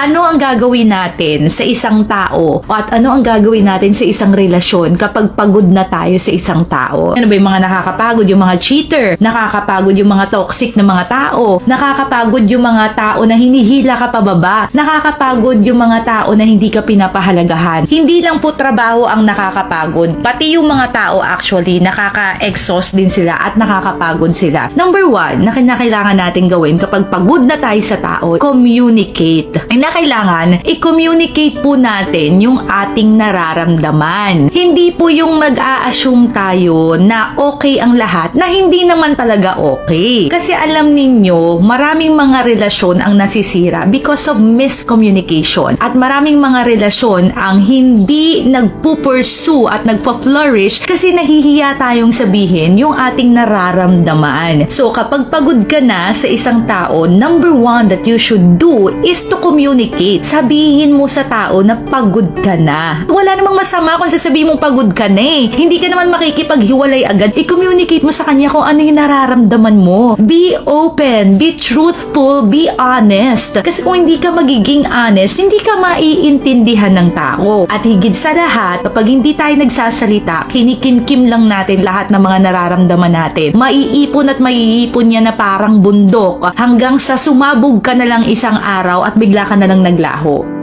ano ang gagawin natin sa isang tao at ano ang gagawin natin sa isang relasyon kapag pagod na tayo sa isang tao. Ano ba yung mga nakakapagod, yung mga cheater, nakakapagod yung mga toxic na mga tao, nakakapagod yung mga tao na hinihila ka pababa, nakakapagod yung mga tao na hindi ka pinapahalagahan. Hindi lang po trabaho ang nakakapagod, pati yung mga tao actually nakaka-exhaust din sila at nakakapagod sila. Number one, na kinakailangan natin gawin kapag pagod na tayo sa tao, communicate. Ay kailangan, i-communicate po natin yung ating nararamdaman. Hindi po yung mag-a-assume tayo na okay ang lahat na hindi naman talaga okay. Kasi alam ninyo, maraming mga relasyon ang nasisira because of miscommunication. At maraming mga relasyon ang hindi nagpo-pursue at nagpa-flourish kasi nahihiya tayong sabihin yung ating nararamdaman. So kapag pagod ka na sa isang tao, number one that you should do is to communicate. Sabihin mo sa tao na pagod ka na. Wala namang masama kung sasabihin mong pagod ka na eh. Hindi ka naman makikipaghiwalay agad. I-communicate mo sa kanya kung ano yung nararamdaman mo. Be open, be truthful, be honest. Kasi kung hindi ka magiging honest, hindi ka maiintindihan ng tao. At higit sa lahat, kapag hindi tayo nagsasalita, kinikim-kim lang natin lahat ng mga nararamdaman natin. Maiipon at maiipon niya na parang bundok hanggang sa sumabog ka na lang isang araw at bigla ka na lang naglaho.